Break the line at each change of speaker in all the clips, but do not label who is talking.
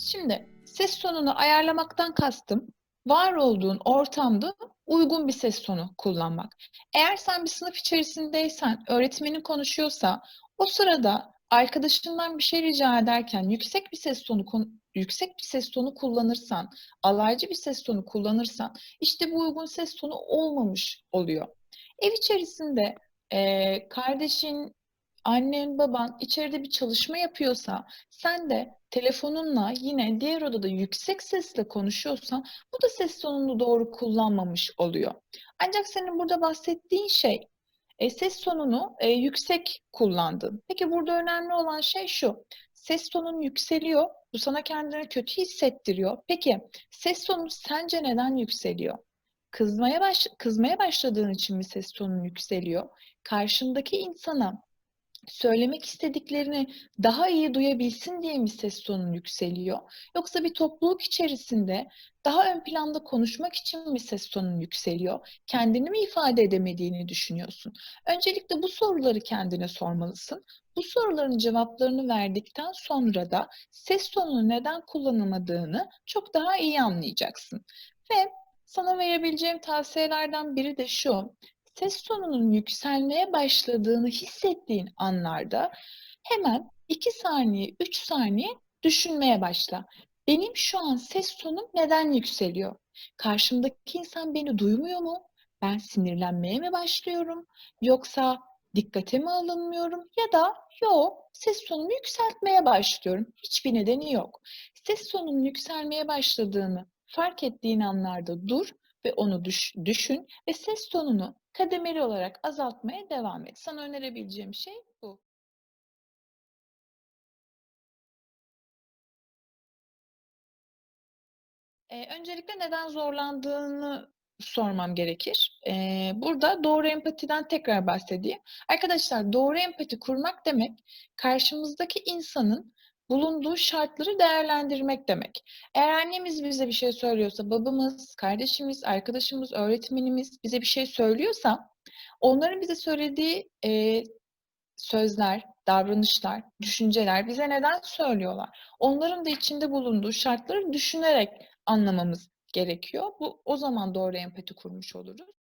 Şimdi ses tonunu ayarlamaktan kastım, var olduğun ortamda uygun bir ses tonu kullanmak. Eğer sen bir sınıf içerisindeysen, öğretmenin konuşuyorsa, o sırada arkadaşından bir şey rica ederken yüksek bir ses tonu yüksek bir ses tonu kullanırsan, alaycı bir ses tonu kullanırsan, işte bu uygun ses tonu olmamış oluyor. Ev içerisinde e, kardeşin, annen, baban içeride bir çalışma yapıyorsa, sen de telefonunla yine diğer odada yüksek sesle konuşuyorsan, bu da ses tonunu doğru kullanmamış oluyor. Ancak senin burada bahsettiğin şey, e, ses tonunu e, yüksek kullandın. Peki burada önemli olan şey şu, ses tonun yükseliyor, bu sana kendini kötü hissettiriyor. Peki ses tonu sence neden yükseliyor? Kızmaya baş kızmaya başladığın için mi ses tonun yükseliyor? Karşındaki insana söylemek istediklerini daha iyi duyabilsin diye mi ses tonun yükseliyor? Yoksa bir topluluk içerisinde daha ön planda konuşmak için mi ses tonun yükseliyor? Kendini mi ifade edemediğini düşünüyorsun? Öncelikle bu soruları kendine sormalısın. Bu soruların cevaplarını verdikten sonra da ses tonunu neden kullanamadığını çok daha iyi anlayacaksın. Ve sana verebileceğim tavsiyelerden biri de şu ses tonunun yükselmeye başladığını hissettiğin anlarda hemen 2 saniye, 3 saniye düşünmeye başla. Benim şu an ses tonum neden yükseliyor? Karşımdaki insan beni duymuyor mu? Ben sinirlenmeye mi başlıyorum? Yoksa dikkate mi alınmıyorum? Ya da yok, ses tonumu yükseltmeye başlıyorum. Hiçbir nedeni yok. Ses tonunun yükselmeye başladığını fark ettiğin anlarda dur ve onu düş, düşün ve ses tonunu kademeli olarak azaltmaya devam et. Sana önerebileceğim şey bu. Ee, öncelikle neden zorlandığını sormam gerekir. Ee, burada doğru empatiden tekrar bahsedeyim. Arkadaşlar doğru empati kurmak demek karşımızdaki insanın bulunduğu şartları değerlendirmek demek. Eğer annemiz bize bir şey söylüyorsa, babamız, kardeşimiz, arkadaşımız, öğretmenimiz bize bir şey söylüyorsa, onların bize söylediği e, sözler, davranışlar, düşünceler bize neden söylüyorlar? Onların da içinde bulunduğu şartları düşünerek anlamamız gerekiyor. Bu o zaman doğru empati kurmuş oluruz.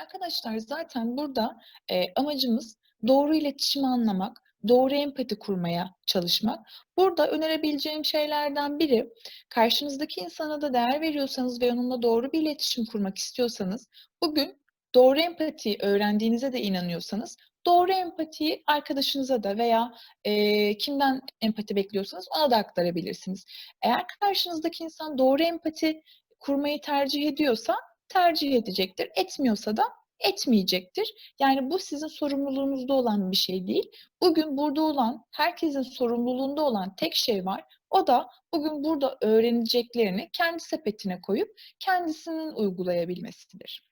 Arkadaşlar zaten burada e, amacımız doğru iletişimi anlamak, doğru empati kurmaya çalışmak. Burada önerebileceğim şeylerden biri, karşınızdaki insana da değer veriyorsanız ve onunla doğru bir iletişim kurmak istiyorsanız, bugün doğru empatiyi öğrendiğinize de inanıyorsanız, doğru empatiyi arkadaşınıza da veya e, kimden empati bekliyorsanız ona da aktarabilirsiniz. Eğer karşınızdaki insan doğru empati kurmayı tercih ediyorsa, tercih edecektir. Etmiyorsa da etmeyecektir. Yani bu sizin sorumluluğunuzda olan bir şey değil. Bugün burada olan, herkesin sorumluluğunda olan tek şey var. O da bugün burada öğreneceklerini kendi sepetine koyup kendisinin uygulayabilmesidir.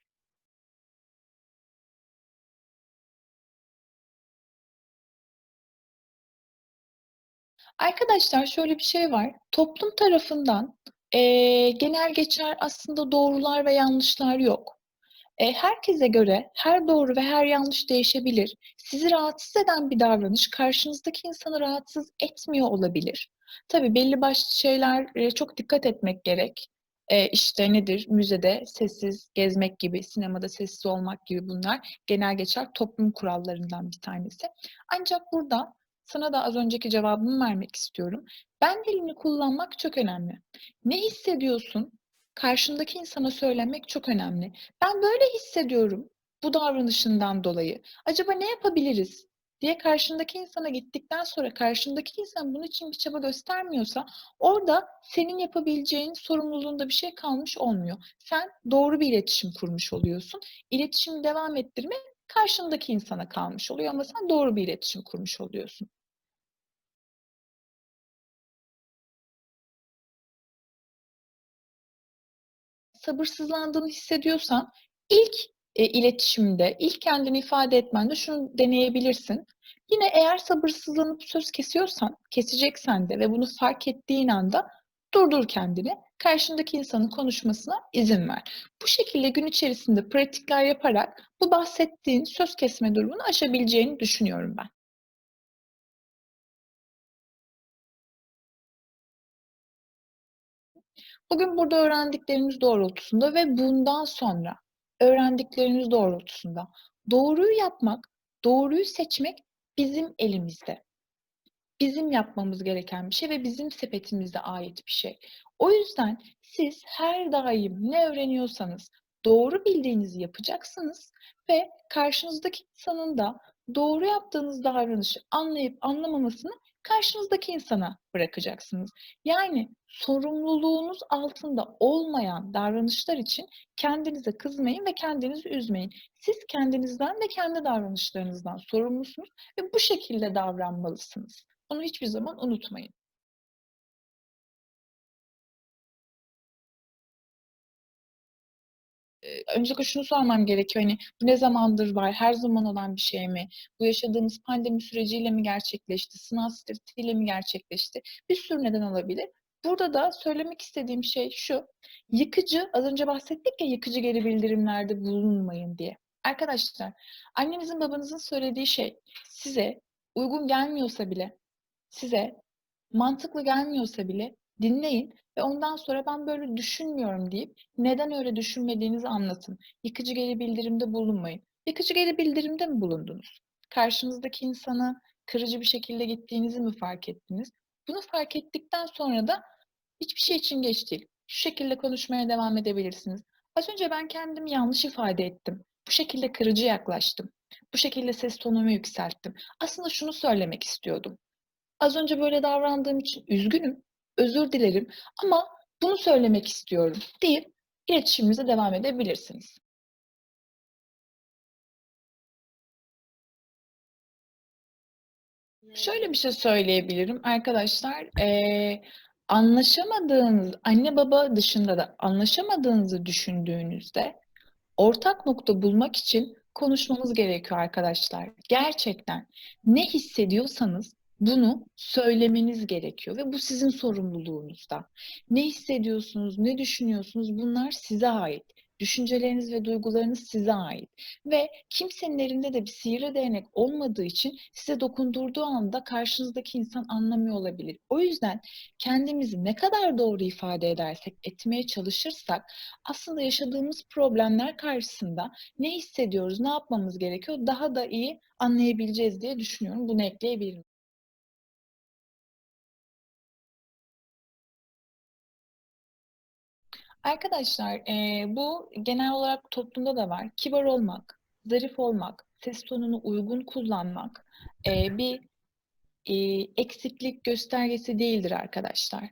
Arkadaşlar şöyle bir şey var. Toplum tarafından e, genel geçer aslında doğrular ve yanlışlar yok. E, herkese göre her doğru ve her yanlış değişebilir. Sizi rahatsız eden bir davranış karşınızdaki insanı rahatsız etmiyor olabilir. Tabii belli başlı şeyler çok dikkat etmek gerek. E, işte nedir? Müzede sessiz gezmek gibi, sinemada sessiz olmak gibi bunlar genel geçer toplum kurallarından bir tanesi. Ancak burada sana da az önceki cevabımı vermek istiyorum. Ben dilini kullanmak çok önemli. Ne hissediyorsun? Karşındaki insana söylemek çok önemli. Ben böyle hissediyorum bu davranışından dolayı. Acaba ne yapabiliriz? diye karşındaki insana gittikten sonra karşındaki insan bunun için bir çaba göstermiyorsa orada senin yapabileceğin sorumluluğunda bir şey kalmış olmuyor. Sen doğru bir iletişim kurmuş oluyorsun. İletişimi devam ettirmek karşındaki insana kalmış oluyor ama sen doğru bir iletişim kurmuş oluyorsun. Sabırsızlandığını hissediyorsan ilk e, iletişimde, ilk kendini ifade etmende şunu deneyebilirsin. Yine eğer sabırsızlanıp söz kesiyorsan, keseceksen de ve bunu fark ettiğin anda durdur kendini. karşındaki insanın konuşmasına izin ver. Bu şekilde gün içerisinde pratikler yaparak bu bahsettiğin söz kesme durumunu aşabileceğini düşünüyorum ben. Bugün burada öğrendiklerimiz doğrultusunda ve bundan sonra öğrendiklerimiz doğrultusunda doğruyu yapmak, doğruyu seçmek bizim elimizde. Bizim yapmamız gereken bir şey ve bizim sepetimize ait bir şey. O yüzden siz her daim ne öğreniyorsanız doğru bildiğinizi yapacaksınız ve karşınızdaki insanın da doğru yaptığınız davranışı anlayıp anlamamasını karşınızdaki insana bırakacaksınız. Yani sorumluluğunuz altında olmayan davranışlar için kendinize kızmayın ve kendinizi üzmeyin. Siz kendinizden ve kendi davranışlarınızdan sorumlusunuz ve bu şekilde davranmalısınız. Bunu hiçbir zaman unutmayın. Öncelikle şunu sormam gerekiyor, hani, bu ne zamandır var, her zaman olan bir şey mi? Bu yaşadığımız pandemi süreciyle mi gerçekleşti, sınav stresiyle mi gerçekleşti? Bir sürü neden olabilir. Burada da söylemek istediğim şey şu: Yıkıcı, az önce bahsettik ya yıkıcı geri bildirimlerde bulunmayın diye. Arkadaşlar, annenizin babanızın söylediği şey size uygun gelmiyorsa bile, size mantıklı gelmiyorsa bile dinleyin ve ondan sonra ben böyle düşünmüyorum deyip neden öyle düşünmediğinizi anlatın. Yıkıcı geri bildirimde bulunmayın. Yıkıcı geri bildirimde mi bulundunuz? Karşınızdaki insana kırıcı bir şekilde gittiğinizi mi fark ettiniz? Bunu fark ettikten sonra da hiçbir şey için geç değil. Şu şekilde konuşmaya devam edebilirsiniz. Az önce ben kendimi yanlış ifade ettim. Bu şekilde kırıcı yaklaştım. Bu şekilde ses tonumu yükselttim. Aslında şunu söylemek istiyordum. Az önce böyle davrandığım için üzgünüm, özür dilerim ama bunu söylemek istiyorum deyip iletişiminize devam edebilirsiniz. Şöyle bir şey söyleyebilirim arkadaşlar, eee, anlaşamadığınız, anne baba dışında da anlaşamadığınızı düşündüğünüzde ortak nokta bulmak için konuşmamız gerekiyor arkadaşlar. Gerçekten ne hissediyorsanız bunu söylemeniz gerekiyor ve bu sizin sorumluluğunuzda. Ne hissediyorsunuz, ne düşünüyorsunuz bunlar size ait. Düşünceleriniz ve duygularınız size ait ve kimsenin elinde de bir sihirli değnek olmadığı için size dokundurduğu anda karşınızdaki insan anlamıyor olabilir. O yüzden kendimizi ne kadar doğru ifade edersek, etmeye çalışırsak aslında yaşadığımız problemler karşısında ne hissediyoruz, ne yapmamız gerekiyor daha da iyi anlayabileceğiz diye düşünüyorum. Bunu ekleyebilirim. Arkadaşlar, eee, bu genel olarak toplumda da var. Kibar olmak, zarif olmak, ses tonunu uygun kullanmak, eee, bir, iii, eksiklik göstergesi değildir arkadaşlar.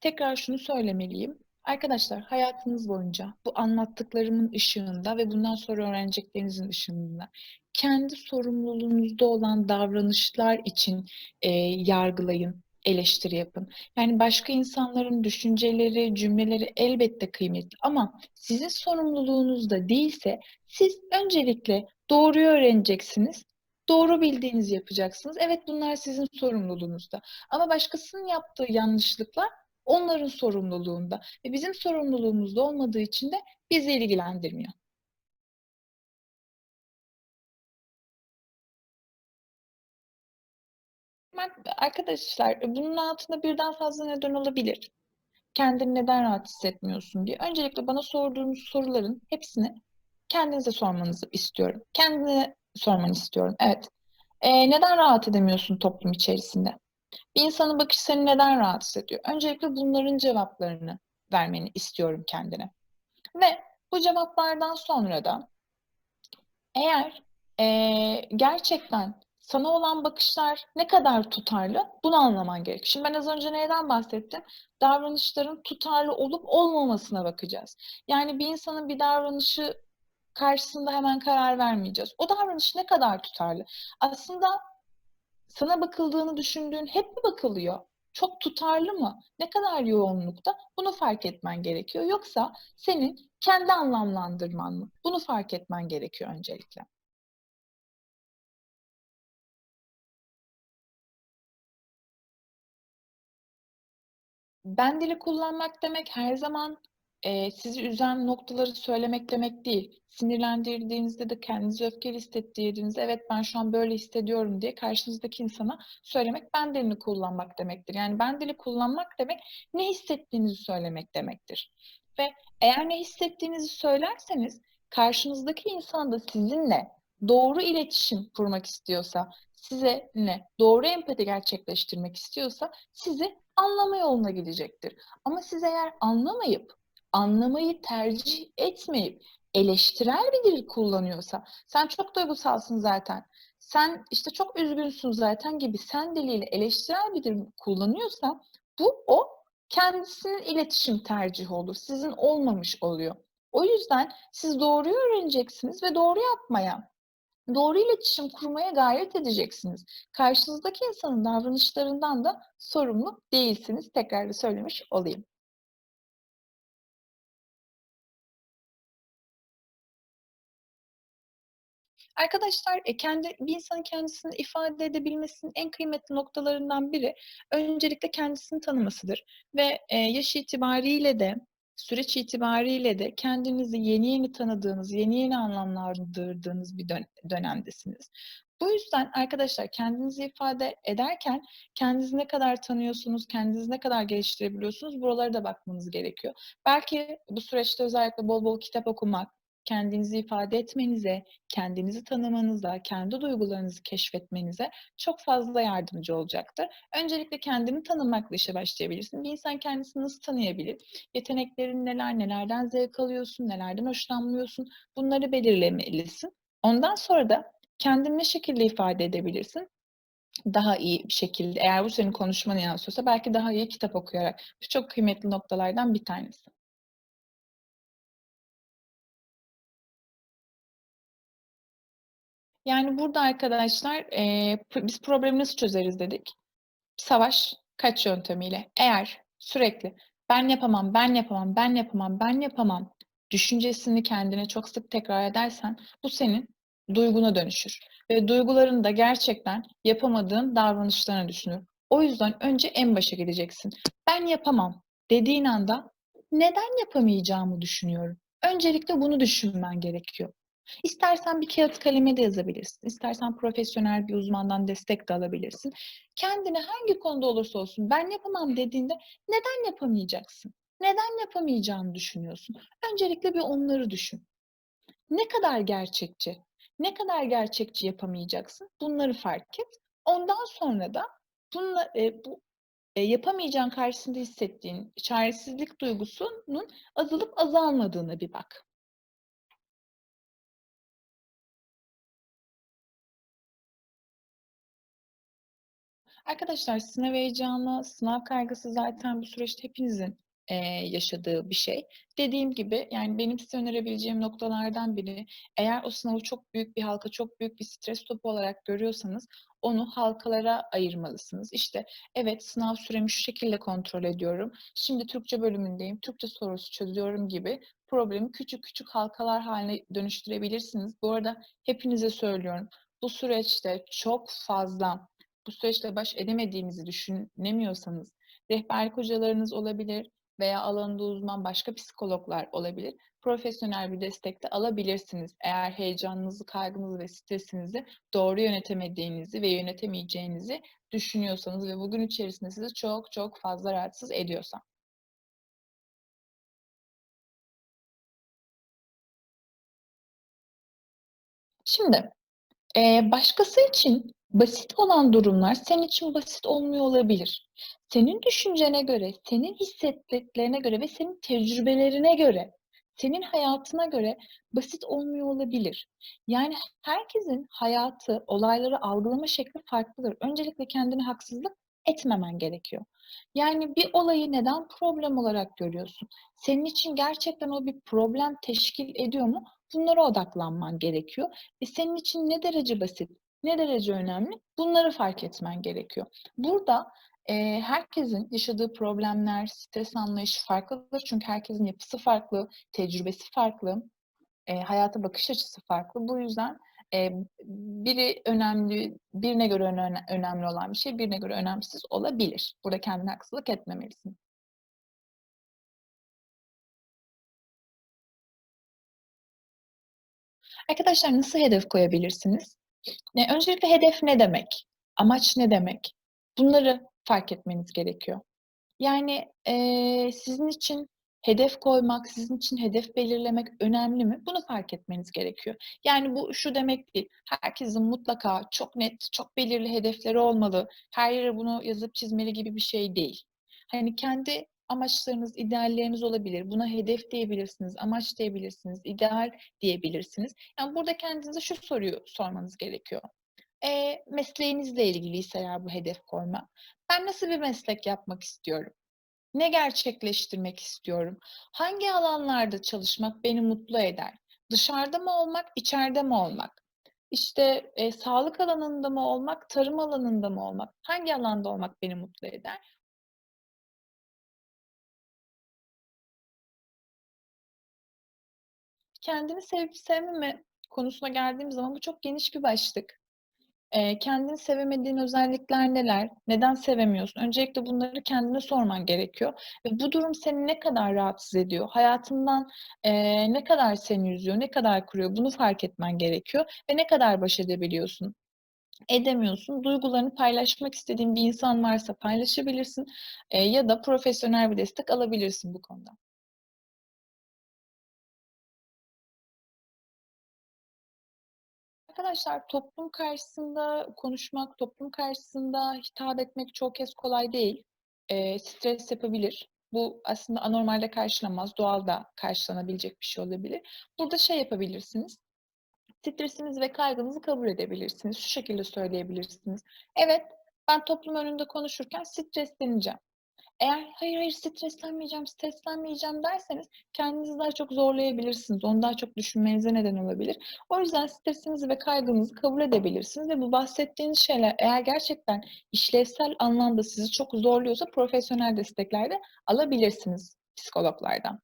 Tekrar şunu söylemeliyim. Arkadaşlar, hayatınız boyunca bu anlattıklarımın ışığında ve bundan sonra öğreneceklerinizin ışığında kendi sorumluluğunuzda olan davranışlar için, eee, yargılayın, eleştiri yapın. Yani başka insanların düşünceleri, cümleleri elbette kıymetli ama sizin sorumluluğunuzda değilse siz öncelikle doğruyu öğreneceksiniz, doğru bildiğinizi yapacaksınız. Evet, bunlar sizin sorumluluğunuzda ama başkasının yaptığı yanlışlıklar onların sorumluluğunda ve bizim sorumluluğumuzda olmadığı için de bizi ilgilendirmiyor. Arkadaşlar, bunun altında birden fazla neden olabilir. Kendini neden rahat hissetmiyorsun diye. Öncelikle bana sorduğunuz soruların hepsini kendinize sormanızı istiyorum. Kendine sormanı istiyorum. Evet. Eee, neden rahat edemiyorsun toplum içerisinde? Bir insanın bakışı seni neden rahatsız ediyor? Öncelikle bunların cevaplarını vermeni istiyorum kendine. Ve bu cevaplardan sonra da eğer, eee, gerçekten sana olan bakışlar ne kadar tutarlı, bunu anlaman gerekiyor. Şimdi ben az önce neyden bahsettim? Davranışların tutarlı olup olmamasına bakacağız. Yani bir insanın bir davranışı karşısında hemen karar vermeyeceğiz. O davranış ne kadar tutarlı? Aslında sana bakıldığını düşündüğün hep mi bakılıyor? Çok tutarlı mı? Ne kadar yoğunlukta? Bunu fark etmen gerekiyor. Yoksa senin kendi anlamlandırman mı? Bunu fark etmen gerekiyor öncelikle. Ben dili kullanmak demek her zaman, eee, sizi üzen noktaları söylemek demek değil. Sinirlendirdiğinizde de kendinizi öfkeli hissettirdiğinizde, "Evet, ben şu an böyle hissediyorum." diye karşınızdaki insana söylemek ben dilini kullanmak demektir. Yani ben dili kullanmak demek, ne hissettiğinizi söylemek demektir ve eğer ne hissettiğinizi söylerseniz karşınızdaki insan da sizinle doğru iletişim kurmak istiyorsa, sizinle doğru empati gerçekleştirmek istiyorsa sizi anlama yoluna gidecektir. Ama siz eğer anlamayıp, anlamayı tercih etmeyip eleştirel bir dil kullanıyorsa, "Sen çok duygusalsın zaten, sen, işte, çok üzgünsün zaten." gibi "sen" diliyle eleştirel bir dil kullanıyorsa bu o kendisinin iletişim tercihi olur. Sizin olmamış oluyor. O yüzden siz doğruyu öğreneceksiniz ve doğru yapmaya, doğru iletişim kurmaya gayret edeceksiniz. Karşınızdaki insanın davranışlarından da sorumlu değilsiniz. Tekrar da söylemiş olayım. Arkadaşlar, e, kendi bir insanın kendisini ifade edebilmesinin en kıymetli noktalarından biri öncelikle kendisini tanımasıdır ve, eee, yaş itibariyle de, süreç itibariyle de kendinizi yeni yeni tanıdığınız, yeni yeni anlamlandırdığınız bir dön dönemdesiniz. Bu yüzden arkadaşlar kendinizi ifade ederken kendinizi ne kadar tanıyorsunuz, kendinizi ne kadar geliştirebiliyorsunuz, buralara da bakmanız gerekiyor. Belki bu süreçte özellikle bol bol kitap okumak, kendinizi ifade etmenize, kendinizi tanımanıza, kendi duygularınızı keşfetmenize çok fazla yardımcı olacaktır. Öncelikle kendini tanımakla işe başlayabilirsin. Bir insan kendisini nasıl tanıyabilir? Yeteneklerin neler, nelerden zevk alıyorsun, nelerden hoşlanmıyorsun? Bunları belirlemelisin. Ondan sonra da kendini ne şekilde ifade edebilirsin? Daha iyi bir şekilde, eğer bu senin konuşmana yansıyorsa belki daha iyi kitap okuyarak. Bu çok kıymetli noktalardan bir tanesi. Yani, burada arkadaşlar, p biz problemi nasıl çözeriz dedik? Savaş, kaç yöntemiyle. Eğer sürekli "Ben yapamam, ben yapamam, ben yapamam, ben yapamam." düşüncesini kendine çok sık tekrar edersen bu senin duyguna dönüşür ve duyguların da gerçekten yapamadığın davranışlarına dönüşür. O yüzden önce en başa gideceksin. "Ben yapamam." dediğin anda neden yapamayacağımı düşünüyorum? Öncelikle bunu düşünmen gerekiyor. İstersen bir kâğıt kaleme de yazabilirsin, istersen profesyonel bir uzmandan destek de alabilirsin. Kendine hangi konuda olursa olsun "Ben yapamam." dediğinde neden yapamayacaksın? Neden yapamayacağını düşünüyorsun? Öncelikle bir onları düşün. Ne kadar gerçekçi, ne kadar gerçekçi yapamayacaksın? Bunları fark et. Ondan sonra da bunla eee, bu, eee, yapamayacağın karşısında hissettiğin çaresizlik duygusunun azalıp azalmadığına bir bak. Arkadaşlar sınav heyecanı, sınav kaygısı zaten bu süreçte hepinizin, eee, yaşadığı bir şey. Dediğim gibi, yani, benim size önerebileceğim noktalardan biri, eğer o sınavı çok büyük bir halka, çok büyük bir stres topu olarak görüyorsanız onu halkalara ayırmalısınız. İşte, evet, sınav süremi şu şekilde kontrol ediyorum, şimdi Türkçe bölümündeyim, Türkçe sorusu çözüyorum gibi problemi küçük küçük halkalar hâline dönüştürebilirsiniz. Bu arada hepinize söylüyorum, bu süreçte çok fazla, bu süreçle baş edemediğinizi düşünemiyorsanız rehberlik hocalarınız olabilir veya alanında uzman başka psikologlar olabilir. Profesyonel bir destek de alabilirsiniz. Eğer heyecanınızı, kaygınızı ve stresinizi doğru yönetemediğinizi ve yönetemeyeceğinizi düşünüyorsanız ve bu gün içerisinde sizi çok çok fazla rahatsız ediyorsa. Şimdi, başkası için basit olan durumlar senin için basit olmuyor olabilir. Senin düşüncene göre, senin hissettiklerine göre ve senin tecrübelerine göre, senin hayatına göre basit olmuyor olabilir. Yani herkesin hayatı, olayları algılama şekli farklıdır. Öncelikle kendine haksızlık etmemen gerekiyor. Yani bir olayı neden problem olarak görüyorsun? Senin için gerçekten o bir problem teşkil ediyor mu? Bunlara odaklanman gerekiyor ve senin için ne derece basit, ne derece önemli? Bunları fark etmen gerekiyor. Burada e, herkesin yaşadığı problemler, stres anlayışı farklıdır. Çünkü herkesin yapısı farklı, tecrübesi farklı, e, hayata bakış açısı farklı. Bu yüzden e, biri önemli, birine göre öne, önemli olan bir şey birine göre önemsiz olabilir. Burada kendine haksızlık etmemelisin. Arkadaşlar nasıl hedef koyabilirsiniz? Ya, öncelikle hedef ne demek? Amaç ne demek? Bunları fark etmeniz gerekiyor. Yani, eee, sizin için hedef koymak, sizin için hedef belirlemek önemli mi? Bunu fark etmeniz gerekiyor. Yani bu şu demek değil, herkesin mutlaka çok net, çok belirli hedefleri olmalı, her yere bunu yazıp çizmeli gibi bir şey değil. Hani, kendi amaçlarınız, idealleriniz olabilir. Buna hedef diyebilirsiniz, amaç diyebilirsiniz, ideal diyebilirsiniz. Yani burada kendinize şu soruyu sormanız gerekiyor. Eee, mesleğinizle ilgiliyse eğer bu hedef koyma, ben nasıl bir meslek yapmak istiyorum? Ne gerçekleştirmek istiyorum? Hangi alanlarda çalışmak beni mutlu eder? Dışarıda mı olmak, içeride mi olmak? İşte, eee, sağlık alanında mı olmak, tarım alanında mı olmak? Hangi alanda olmak beni mutlu eder? Kendini sevip sevmeme konusuna geldiğim zaman bu çok geniş bir başlık. Eee, kendini sevemediğin özellikler neler? Neden sevemiyorsun? Öncelikle bunları kendine sorman gerekiyor ve bu durum seni ne kadar rahatsız ediyor? Hayatından, eee, ne kadar seni üzüyor, ne kadar kırıyor? Bunu fark etmen gerekiyor ve ne kadar baş edebiliyorsun? Edemiyorsun. Duygularını paylaşmak istediğin bir insan varsa paylaşabilirsin, eee, ya da profesyonel bir destek alabilirsin bu konuda. Arkadaşlar toplum karşısında konuşmak, toplum karşısında hitap etmek çok kez kolay değil. Eee, stres yapabilir. Bu aslında anormalde karşılanmaz, doğal da karşılanabilecek bir şey olabilir. Burada şey yapabilirsiniz, stresinizi ve kaygınızı kabul edebilirsiniz. Şu şekilde söyleyebilirsiniz: "Evet, ben toplum önünde konuşurken stresleneceğim." Eğer "Hayır, hayır, streslenmeyeceğim, streslenmeyeceğim." derseniz kendinizi daha çok zorlayabilirsiniz. Onu daha çok düşünmenize neden olabilir. O yüzden stresinizi ve kaygınızı kabul edebilirsiniz ve bu bahsettiğiniz şeyler eğer gerçekten işlevsel anlamda sizi çok zorluyorsa profesyonel destekler de alabilirsiniz psikologlardan.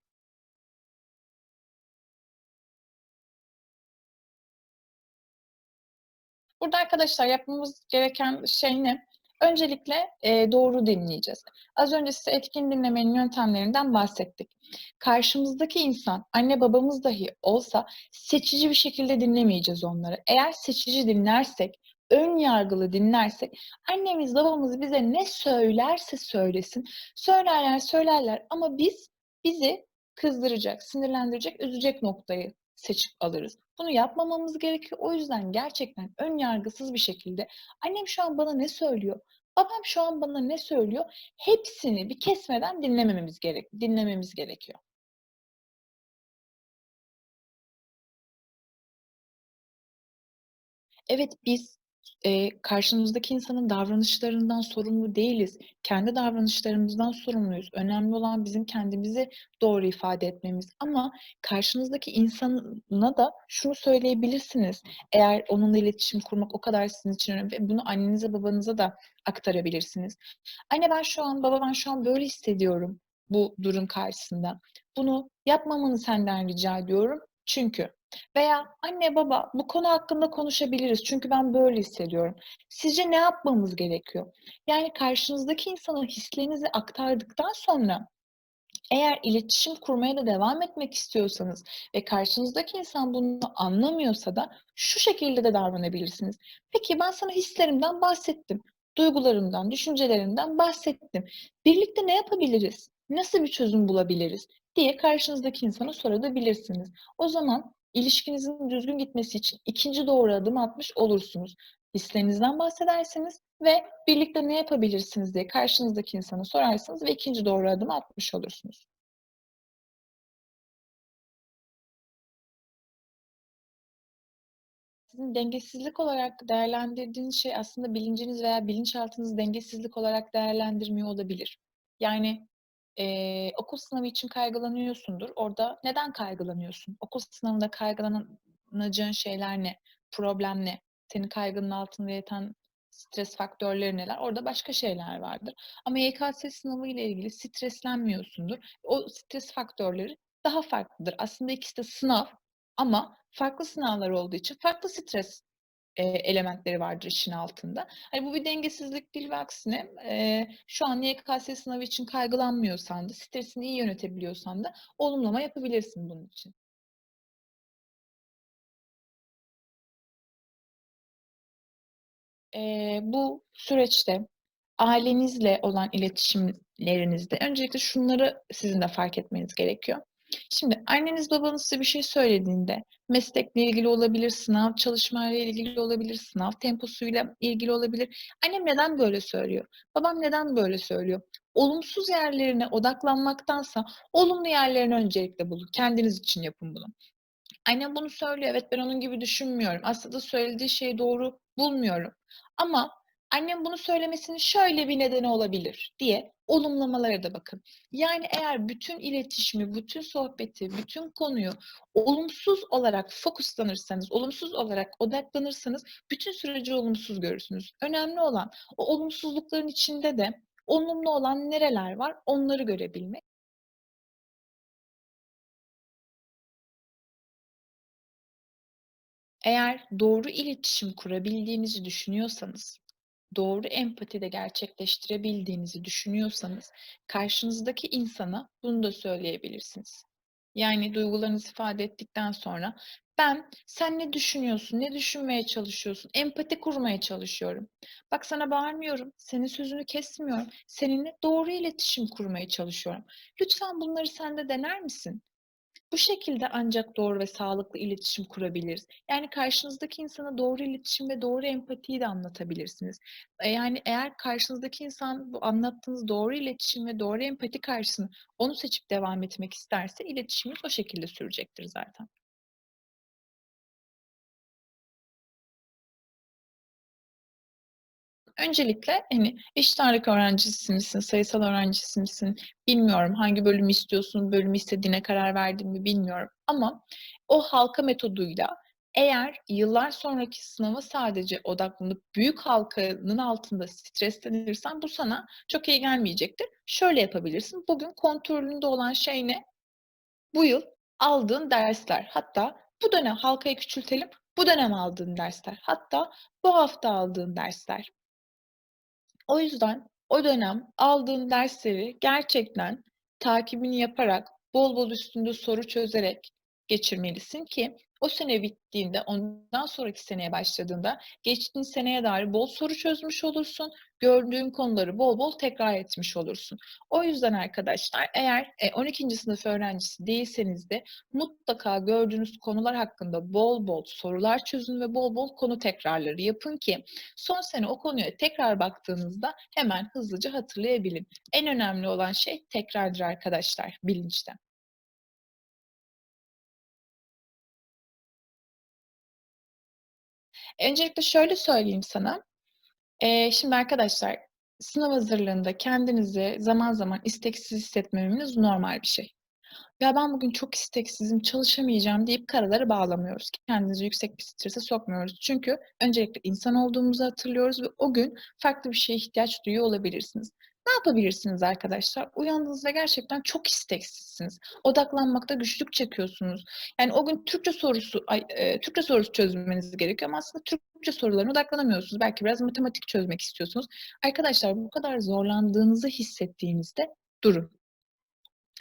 Burada arkadaşlar yapmamız gereken şey ne? Öncelikle, eee, doğru dinleyeceğiz. Az önce size etkin dinlemenin yöntemlerinden bahsettik. Karşımızdaki insan, anne babamız dahi olsa seçici bir şekilde dinlemeyeceğiz onları. Eğer seçici dinlersek, ön yargılı dinlersek annemiz babamız bize ne söylerse söylesin, söylerler söylerler ama biz bizi kızdıracak, sinirlendirecek, üzecek noktayı seçip alırız. Bunu yapmamamız gerekiyor. O yüzden gerçekten ön yargısız bir şekilde annem şu an bana ne söylüyor, babam şu an bana ne söylüyor, hepsini bir kesmeden dinlemememiz gerek dinlememiz gerekiyor. Evet, biz, eee, karşımızdaki insanın davranışlarından sorumlu değiliz. Kendi davranışlarımızdan sorumluyuz. Önemli olan bizim kendimizi doğru ifade etmemiz ama karşınızdaki insana da şunu söyleyebilirsiniz, eğer onunla iletişim kurmak o kadar sizin için önemli ve bunu annenize babanıza da aktarabilirsiniz. "Anne, ben şu an, baba ben şu an böyle hissediyorum bu durum karşısında. Bunu yapmamanı senden rica ediyorum çünkü" veya "Anne, baba bu konu hakkında konuşabiliriz çünkü ben böyle hissediyorum. Sizce ne yapmamız gerekiyor?" Yani karşınızdaki insana hislerinizi aktardıktan sonra eğer iletişim kurmaya da devam etmek istiyorsanız ve karşınızdaki insan bunu anlamıyorsa da şu şekilde de davranabilirsiniz: "Peki, ben sana hislerimden bahsettim, duygularımdan, düşüncelerimden bahsettim. Birlikte ne yapabiliriz? Nasıl bir çözüm bulabiliriz?" diye karşınızdaki insana sorabilirsiniz. O zaman ilişkinizin düzgün gitmesi için 2'nci doğru adımı atmış olursunuz. Hislerinizden bahsedersiniz ve birlikte ne yapabilirsiniz diye karşınızdaki insana sorarsınız ve 2'nci doğru adımı atmış olursunuz. Sizin dengesizlik olarak değerlendirdiğiniz şey aslında bilinciniz veya bilinçaltınız dengesizlik olarak değerlendirmiyor olabilir. Yani, eee, okul sınavı için kaygılanıyorsundur. Orada neden kaygılanıyorsun? Okul sınavında kaygılanacağın şeyler ne? Problem ne? Senin kaygının altında yatan stres faktörleri neler? Orada başka şeyler vardır ama YKS sınavı ile ilgili streslenmiyorsundur. O stres faktörleri daha farklıdır. Aslında ikisi de sınav ama farklı sınavlar olduğu için farklı stres, e, elementleri vardır işin altında. Hani bu bir dengesizlik değil ve aksine e, şu an niye YKS sınavı için kaygılanmıyorsan da, stresini iyi yönetebiliyorsan da olumlama yapabilirsin bunun için. E, bu süreçte ailenizle olan iletişimlerinizde öncelikle şunları sizin de fark etmeniz gerekiyor. Şimdi anneniz babanız size bir şey söylediğinde meslekle ilgili olabilir, sınav çalışmayla ilgili olabilir, sınav temposuyla ilgili olabilir. Annem neden böyle söylüyor? Babam neden böyle söylüyor? Olumsuz yerlerine odaklanmaktansa olumlu yerlerini öncelikle bulun. Kendiniz için yapın bunu. Annem bunu söylüyor. Evet, ben onun gibi düşünmüyorum. Aslında söylediği şeyi doğru bulmuyorum. Ama annem bunu söylemesinin şöyle bir nedeni olabilir diye olumlamalara da bakın. Yani eğer bütün iletişimi, bütün sohbeti, bütün konuyu olumsuz olarak fokuslanırsanız, olumsuz olarak odaklanırsanız bütün süreci olumsuz görürsünüz. Önemli olan o olumsuzlukların içinde de olumlu olan nereler var onları görebilmek. Eğer doğru iletişim kurabildiğinizi düşünüyorsanız, doğru empati de gerçekleştirebildiğinizi düşünüyorsanız, karşınızdaki insana bunu da söyleyebilirsiniz. Yani duygularınızı ifade ettikten sonra, "Ben, sen ne düşünüyorsun, ne düşünmeye çalışıyorsun? Empati kurmaya çalışıyorum. Bak sana bağırmıyorum, senin sözünü kesmiyorum, seninle doğru iletişim kurmaya çalışıyorum. Lütfen bunları sen de dener misin?" Bu şekilde ancak doğru ve sağlıklı iletişim kurabiliriz. Yani karşınızdaki insana doğru iletişim ve doğru empatiyi de anlatabilirsiniz. Eee, yani eğer karşınızdaki insan bu anlattığınız doğru iletişim ve doğru empati karşısında onu seçip devam etmek isterse iletişiminiz o şekilde sürecektir zaten. Öncelikle, hani, eşit ağırlık öğrencisi misin, sayısal öğrencisi misin bilmiyorum. Hangi bölümü istiyorsun, bölümü istediğine karar verdin mi bilmiyorum ama o halka metoduyla eğer yıllar sonraki sınava sadece odaklanıp büyük halkanın altında streslenirsen bu sana çok iyi gelmeyecektir. Şöyle yapabilirsin, bugün kontrolünde olan şey ne? Bu yıl aldığın dersler. Hatta bu dönem halkayı küçültelim, bu dönem aldığın dersler. Hatta bu hafta aldığın dersler. O yüzden o dönem aldığın dersleri gerçekten takibini yaparak, bol bol üstünde soru çözerek geçirmelisin ki o sene bittiğinde, ondan sonraki seneye başladığında geçtiğin seneye dair bol soru çözmüş olursun, gördüğün konuları bol bol tekrar etmiş olursun. O yüzden arkadaşlar eğer, eee, 12. sınıf öğrencisi değilseniz de mutlaka gördüğünüz konular hakkında bol bol sorular çözün ve bol bol konu tekrarları yapın ki son sene o konuya tekrar baktığınızda hemen hızlıca hatırlayabilin. En önemli olan şey tekrardır arkadaşlar, bilinçte. Öncelikle şöyle söyleyeyim sana. Eee, şimdi arkadaşlar, sınav hazırlığında kendinizi zaman zaman isteksiz hissetmemeniz normal bir şey. "Ya, ben bugün çok isteksizim, çalışamayacağım." deyip karaları bağlamıyoruz. Kendimizi yüksek bir strese sokmuyoruz. Çünkü öncelikle insan olduğumuzu hatırlıyoruz ve o gün farklı bir şeye ihtiyaç duyuyor olabilirsiniz. Ne yapabilirsiniz arkadaşlar? Uyandınız ve gerçekten çok isteksizsiniz. Odaklanmakta güçlük çekiyorsunuz. Yani o gün Türkçe sorusu ay, eee, Türkçe sorusu çözmeniz gerekiyor ama aslında Türkçe sorularına odaklanamıyorsunuz. Belki biraz matematik çözmek istiyorsunuz. Arkadaşlar bu kadar zorlandığınızı hissettiğinizde durun.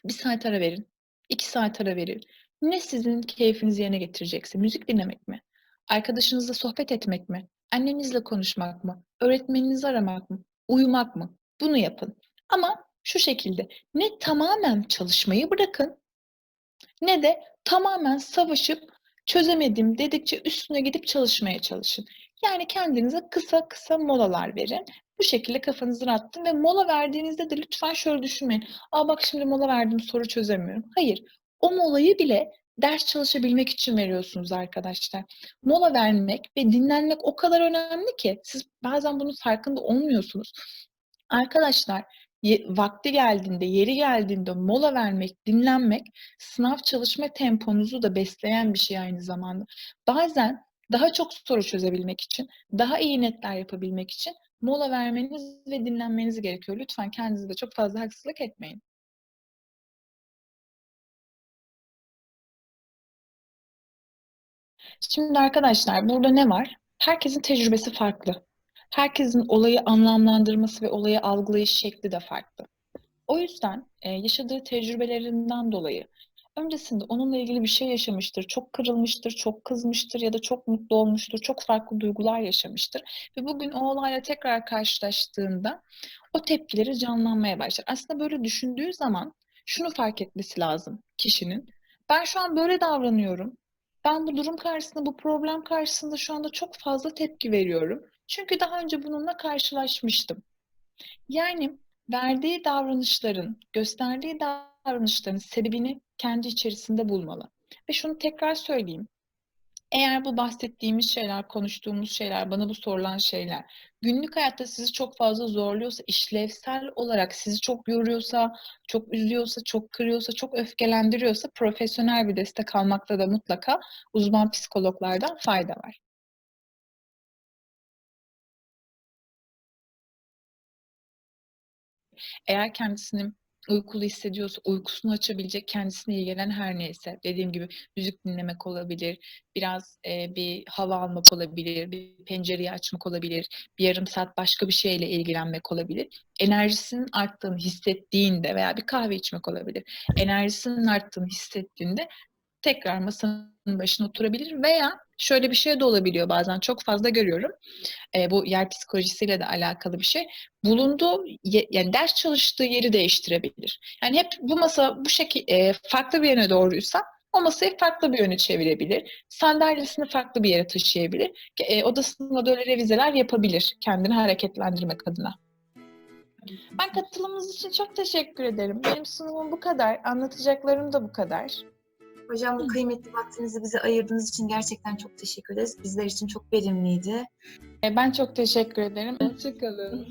1 saat ara verin, 2 saat ara verin. Ne sizin keyfinizi yerine getirecekse, müzik dinlemek mi? Arkadaşınızla sohbet etmek mi? Annenizle konuşmak mı? Öğretmeninizi aramak mı? Uyumak mı? Bunu yapın. Ama şu şekilde, ne tamamen çalışmayı bırakın ne de tamamen savaşıp çözemedim dedikçe üstüne gidip çalışmaya çalışın. Yani kendinize kısa kısa molalar verin. Bu şekilde kafanızı rahatlatın ve mola verdiğinizde de lütfen şöyle düşünmeyin. "A, bak şimdi mola verdim, soru çözemiyorum." Hayır, o molayı bile ders çalışabilmek için veriyorsunuz arkadaşlar. Mola vermek ve dinlenmek o kadar önemli ki siz bazen bunun farkında olmuyorsunuz. Arkadaşlar, vakti geldiğinde, yeri geldiğinde mola vermek, dinlenmek sınav çalışma temponuzu da besleyen bir şey aynı zamanda. Bazen daha çok soru çözebilmek için, daha iyi netler yapabilmek için mola vermeniz ve dinlenmeniz gerekiyor. Lütfen kendinize de çok fazla haksızlık etmeyin. Şimdi arkadaşlar burada ne var? Herkesin tecrübesi farklı. Herkesin olayı anlamlandırması ve olayı algılayış şekli de farklı. O yüzden, eee, yaşadığı tecrübelerinden dolayı öncesinde onunla ilgili bir şey yaşamıştır, çok kırılmıştır, çok kızmıştır ya da çok mutlu olmuştur, çok farklı duygular yaşamıştır ve bugün o olayla tekrar karşılaştığında o tepkileri canlanmaya başlar. Aslında böyle düşündüğü zaman şunu fark etmesi lazım kişinin. Ben şu an böyle davranıyorum. Ben bu durum karşısında, bu problem karşısında şu anda çok fazla tepki veriyorum. Çünkü daha önce bununla karşılaşmıştım. Yani verdiği davranışların, gösterdiği davranışların sebebini kendi içerisinde bulmalı. Ve şunu tekrar söyleyeyim. Eğer bu bahsettiğimiz şeyler, konuştuğumuz şeyler, bana bu sorulan şeyler günlük hayatta sizi çok fazla zorluyorsa, işlevsel olarak sizi çok yoruyorsa, çok üzüyorsa, çok kırıyorsa, çok öfkelendiriyorsa profesyonel bir destek almakta da mutlaka uzman psikologlardan fayda var. Eğer kendisini uykulu hissediyorsa, uykusunu açabilecek, kendisine iyi gelen her neyse, dediğim gibi müzik dinlemek olabilir, biraz e, bir hava almak olabilir, bir pencereyi açmak olabilir, bir yarım saat başka bir şeyle ilgilenmek olabilir. Enerjisinin arttığını hissettiğinde veya bir kahve içmek olabilir. Enerjisinin arttığını hissettiğinde tekrar masanın başına oturabilir veya şöyle bir şey de olabiliyor bazen çok fazla görüyorum. E, bu yer psikolojisiyle de alakalı bir şey. Bulunduğu ye, yani ders çalıştığı yeri değiştirebilir. Yani hep bu masa bu şekilde e, farklı bir yöne doğruysa o masayı farklı bir yöne çevirebilir. Sandalyesini farklı bir yere taşıyabilir. E, odasında da öyle revizeler yapabilir kendini hareketlendirmek adına. Ben katılımınız için çok teşekkür ederim. Benim sunumum bu kadar. Anlatacaklarım da bu kadar.
Hocam bu kıymetli vaktinizi bize ayırdığınız için gerçekten çok teşekkür ederiz. Bizler için çok verimliydi.
E, Ben çok teşekkür ederim. Hoşçakalın.